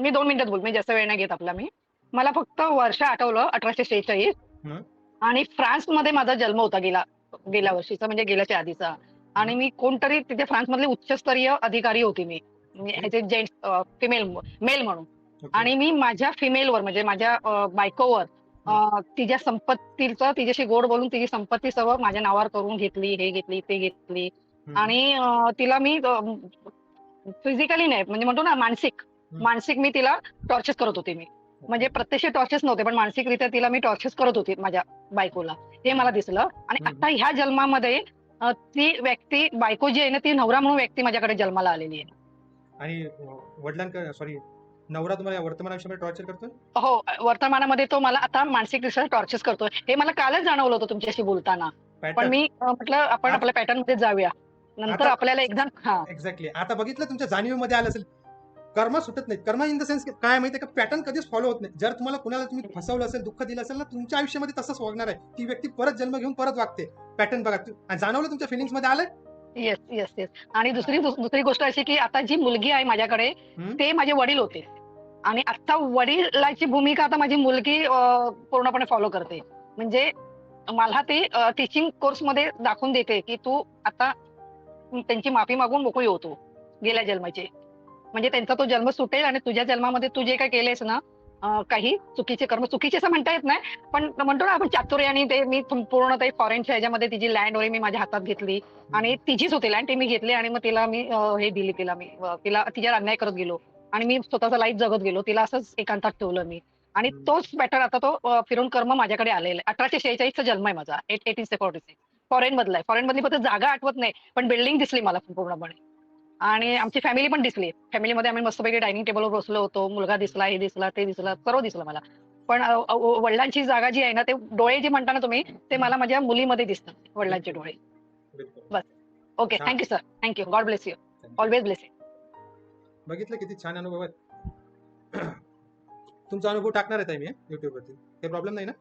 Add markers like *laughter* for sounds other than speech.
मी दोन मिनिटात बोल मी जास्त वेळ नाही घेत आपला मी मला फक्त वर्ष आठवलं अठराशे शेहेचाळीस हं. आणि फ्रान्समध्ये माझा जन्म होता गेला गेल्या वर्षीचा म्हणजे गेल्याच्या आधीचा आणि मी कोणतरी तिथे फ्रान्समधले उच्चस्तरीय अधिकारी होती मी म्हणजे ह्याचे जेंट्स फिमेल मेल म्हणून. आणि मी माझ्या फिमेलवर म्हणजे माझ्या अ, बायकोवर अ, तिच्या संपत्तीचं तिच्याशी गोड बोलून तिची संपत्ती सर्व माझ्या नावावर करून घेतली हे घेतली ते घेतली. आणि अ, तिला मी फिजिकली नाही म्हणजे म्हणतो ना मानसिक. मानसिक मी तिला टॉर्चर्स करत होते मी. म्हणजे प्रत्यक्ष टॉर्चर्स नव्हते पण मानसिकरित्या तिला मी टॉर्चर्स करत होते माझ्या बायकोला. हे मला दिसलं. आणि. आता ह्या जन्मामध्ये ती व्यक्ती बायको जी आहे ना ती नवरा म्हणून व्यक्ती माझ्याकडे जन्माला आलेली आहे. आणि वडिलांकडे सॉरी नवरा तुम्हाला या वर्तमान आयुष्यामध्ये टॉर्चर करतोय? हो वर्तमानामध्ये तो मला आता मानसिकदृष्ट्या टॉर्चर्स करतोय. हे मला कालच जाणवलं होतं तुमच्याशी बोलताना. पण मी म्हटलं आपण आपल्या पॅटर्नमध्ये जाऊया. नंतर आपल्याला एकदा हा. एक्झॅक्टली आता बघितलं तुमच्या जाणीवेमध्ये आलं असेल. कर्म सुटत नाही कर्म इन द सेन्स काय माहितीये का? पॅटर्न कधीच फॉलो होत नाही. जर तुम्हाला कुणाला तुम्ही फसवलं असेल दुःख दिलं असेल ना तुमच्या आयुष्यामध्ये तसंच वागणार आहे. ती व्यक्ती परत जन्म घेऊन परत वागते. पॅटर्न बघा. आणि जाणवलं तुमच्या फिलिंग्समध्ये आलं येस येस येस आणि दुसरी दुस- दुसरी गोष्ट अशी की आता जी मुलगी आहे माझ्याकडे. ते माझे वडील होते. आणि आता वडिलाची भूमिका आता माझी मुलगी पूर्णपणे फॉलो करते. म्हणजे मला ते टीचिंग कोर्समध्ये दाखवून देते की तू आता त्यांची माफी मागून मोकळी होतो. गेल्या जन्माची. म्हणजे त्यांचा तो जन्म सुटेल आणि तुझ्या जन्मामध्ये तू जे काय केलेस ना काही चुकीचे कर्म चुकीचे असं म्हणता येत नाही. पण म्हणतो ना आपण चातुर्य आणि ते मी पूर्ण ते फॉरेनच्या ह्याच्यामध्ये तिची लँड वगैरे मी माझ्या हातात घेतली. आणि तिचीच होती लँड ती मी घेतली आणि मग तिला मी हे दिली तिला मी. तिला तिच्यावर अन्याय करत गेलो. आणि मी स्वतःचा लाईफ जगत गेलो. तिला असंच एकांतात ठेवलं मी. आणि. तोच पॅटर्न आता तो फिरून कर्म माझ्याकडे आलेला आहे. अठराशे शेहेचाळीसचा जन्म आहे माझा. Eight eighteen forty six foreign मधला आहे. फॉरेन मधली फक्त जागा आठवत नाही. पण बिल्डिंग दिसली मला पूर्णपणे. आणि आमची फॅमिली पण दिसली. फॅमिलीमध्ये आम्ही मस्तपैकी डायनिंग टेबलवर बसलो होतो. मुलगा दिसला हे दिसला ते दिसला सर्व दिसलं मला. पण वडिलांची जागा जी आहे ना ते डोळे जे म्हणता ना तुम्ही ते मला माझ्या मुलीमध्ये दिसतात वडिलांचे डोळे. बिलकुल. Okay. Thank you sir thank you God bless you always bless you बघितलं किती छान अनुभव आहेत. *clears throat* तुमचा अनुभव टाकणार आहे मी युट्यूब वरती. काही प्रॉब्लेम नाही ना?